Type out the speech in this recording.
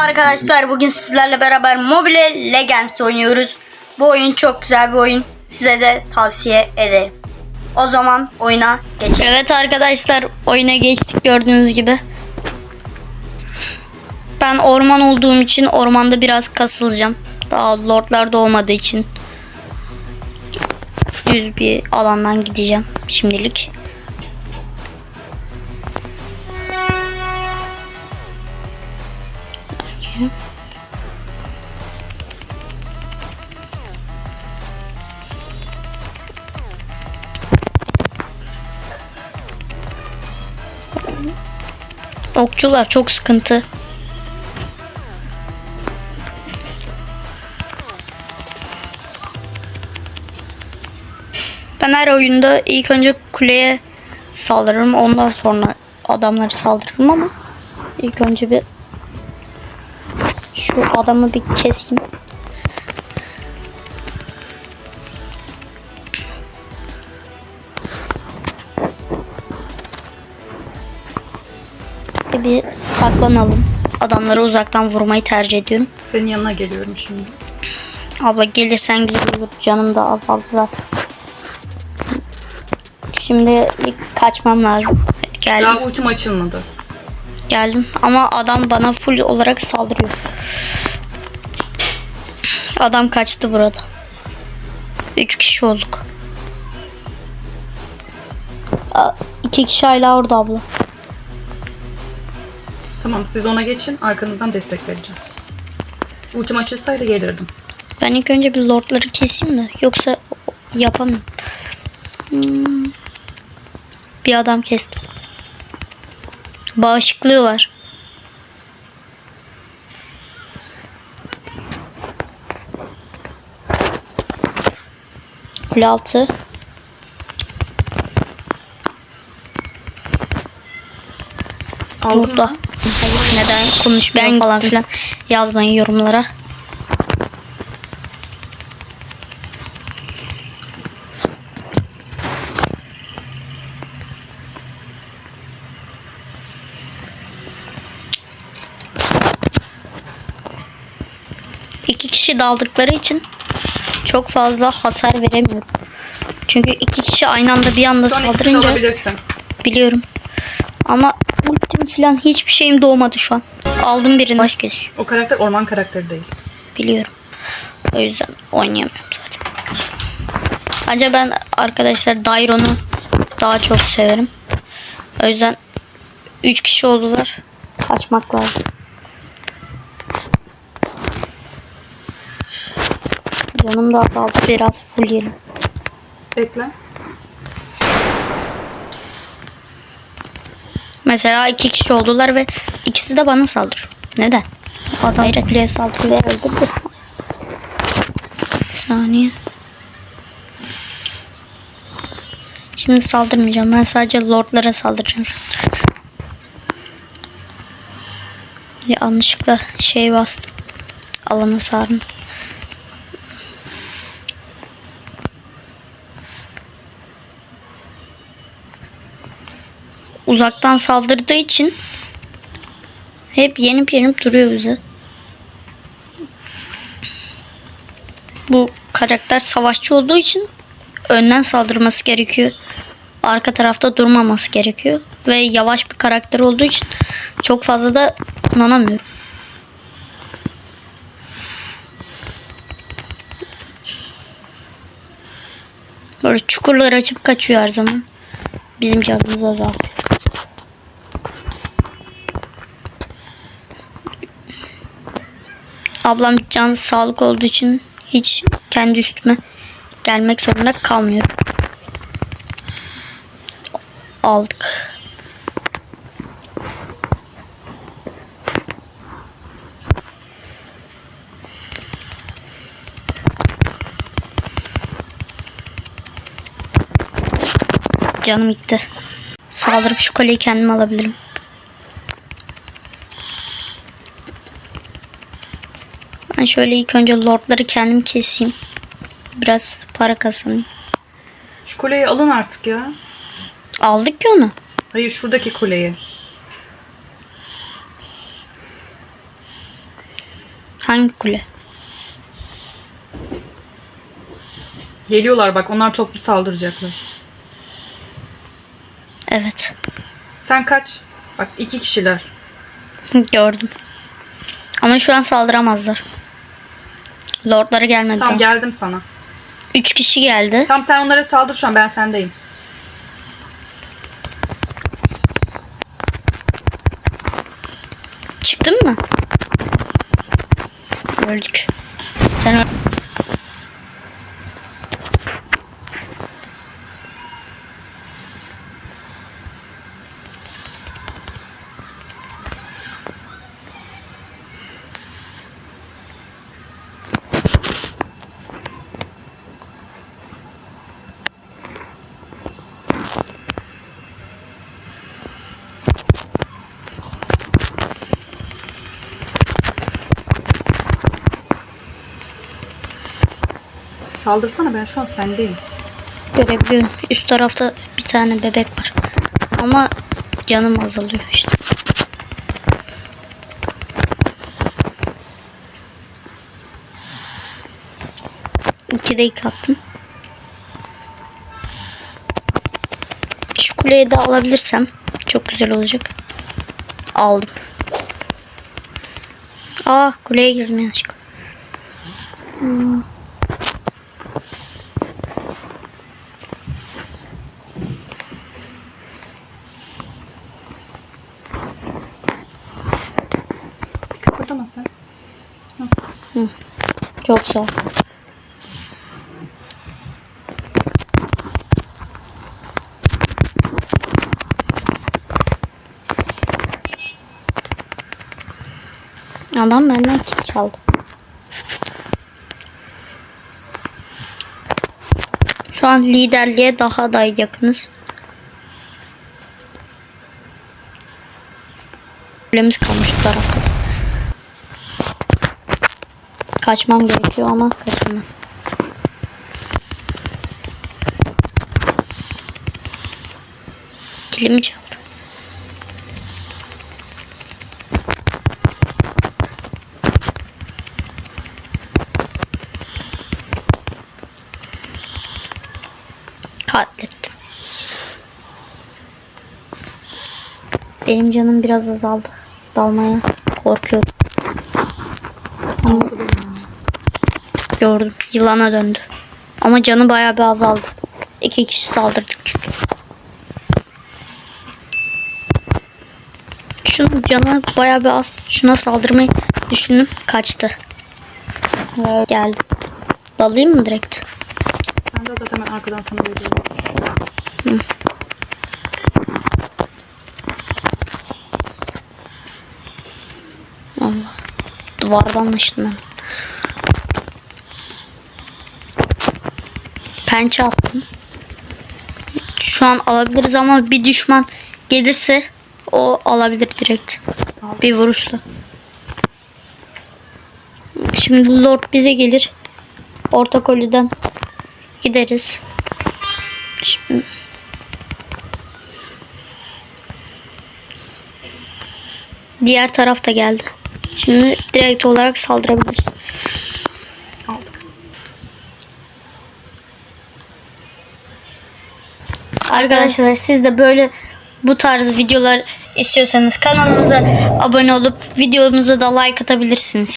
arkadaşlar bugün sizlerle beraber Mobile Legends oynuyoruz. Bu oyun çok güzel bir oyun. Size de tavsiye ederim. O zaman oyuna geçelim. Evet arkadaşlar oyuna geçtik gördüğünüz gibi. Ben orman olduğum için ormanda biraz kasılacağım. Daha lordlar doğmadığı için. Düz bir alandan gideceğim şimdilik. Okçular çok sıkıntı. Ben her oyunda ilk önce kuleye saldırırım. Ondan sonra adamları saldırırım ama ilk önce bir şu adamı bir keseyim. Bir, bir saklanalım. Adamları uzaktan vurmayı tercih ediyorum. Senin yanına geliyorum şimdi. Abla gelirsen gel olur. Canım da azaldı zaten. Şimdi kaçmam lazım. Evet, geldim. Daha ultim açılmadı. Geldim ama adam bana full olarak saldırıyor. Adam kaçtı burada. Üç kişi olduk. Aa, İki kişi hala orada abla. Tamam siz ona geçin. Arkanızdan destek vereceğim. Ultim açılsaydı gelirdim. Ben ilk önce bir lordları keseyim mi? Yoksa yapamıyorum. Hmm. Bir adam kestim. Bağışıklığı var. Kule altı. Aldın Burada. Neden konuş ben falan filan yazmayın yorumlara. İki kişi daldıkları için çok fazla hasar veremiyorum. Çünkü iki kişi aynı anda bir anda saldırınca biliyorum. Ama falan hiçbir şeyim doğmadı şu an. Aldım birini. Başka şey. O karakter orman karakteri değil. Biliyorum. O yüzden oynayamıyorum zaten. Ancak ben arkadaşlar Dairon'u daha çok severim. O yüzden 3 kişi oldular. Kaçmak lazım. Canım da azaldı. Biraz full yiyelim. Bekle. Mesela iki kişi oldular ve ikisi de bana saldırıyor. Neden? Adam kuleye saldırıyor. Öldürdü. Saniye. Şimdi saldırmayacağım. Ben sadece lordlara saldıracağım. Yanlışlıkla şey bastım. Alana sardım. Uzaktan saldırdığı için hep yenip yenip duruyor bizi. Bu karakter savaşçı olduğu için önden saldırması gerekiyor. Arka tarafta durmaması gerekiyor. Ve yavaş bir karakter olduğu için çok fazla da kullanamıyorum. Böyle çukurlar açıp kaçıyor her zaman. Bizim canımız azaltıyor. Ablam can sağlık olduğu için hiç kendi üstüme gelmek zorunda kalmıyorum. Aldık. Canım gitti. Saldırıp şu koleyi kendim alabilirim. Ben şöyle ilk önce lordları kendim keseyim. Biraz para kazanayım. Şu kuleyi alın artık ya. Aldık ki onu. Hayır şuradaki kuleyi. Hangi kule? Geliyorlar bak onlar toplu saldıracaklar. Evet. Sen kaç. Bak iki kişiler. Gördüm. Ama şu an saldıramazlar. Lordları gelmedi. Tamam geldim sana. Üç kişi geldi. Tamam sen onlara saldır şu an ben sendeyim. Çıktın mı? Öldük. Sen öl- Saldırsana ben şu an sendeyim. görebiliyorum. Üst tarafta bir tane bebek var. Ama canım azalıyor işte. İki dakika attım. Şu kuleyi de alabilirsem çok güzel olacak. Aldım. Ah kuleye girdim yanlışlıkla. Bir Çok zor. Adam benden kill çaldı. Şu an liderliğe daha da yakınız. Kulemiz kalmış bu tarafta da. Kaçmam gerekiyor ama kaçamam. Kilimi çaldı. Katlettim. Benim canım biraz azaldı. Dalmaya korkuyorum. Aldı benim. Gördüm. Yılana döndü. Ama canı bayağı bir azaldı. İki kişi saldırdık çünkü. Şunun canı bayağı bir az. Şuna saldırmayı düşündüm. Kaçtı. Ve geldi. Dalayım mı direkt? Sen de zaten ben arkadan sana veriyorum. Allah. Duvardan açtım Pençe attım. Şu an alabiliriz ama bir düşman gelirse o alabilir direkt. Bir vuruşla. Şimdi Lord bize gelir. Orta koliden gideriz. Şimdi Diğer taraf da geldi. Şimdi direkt olarak saldırabiliriz. Arkadaşlar siz de böyle bu tarz videolar istiyorsanız kanalımıza abone olup videomuza da like atabilirsiniz.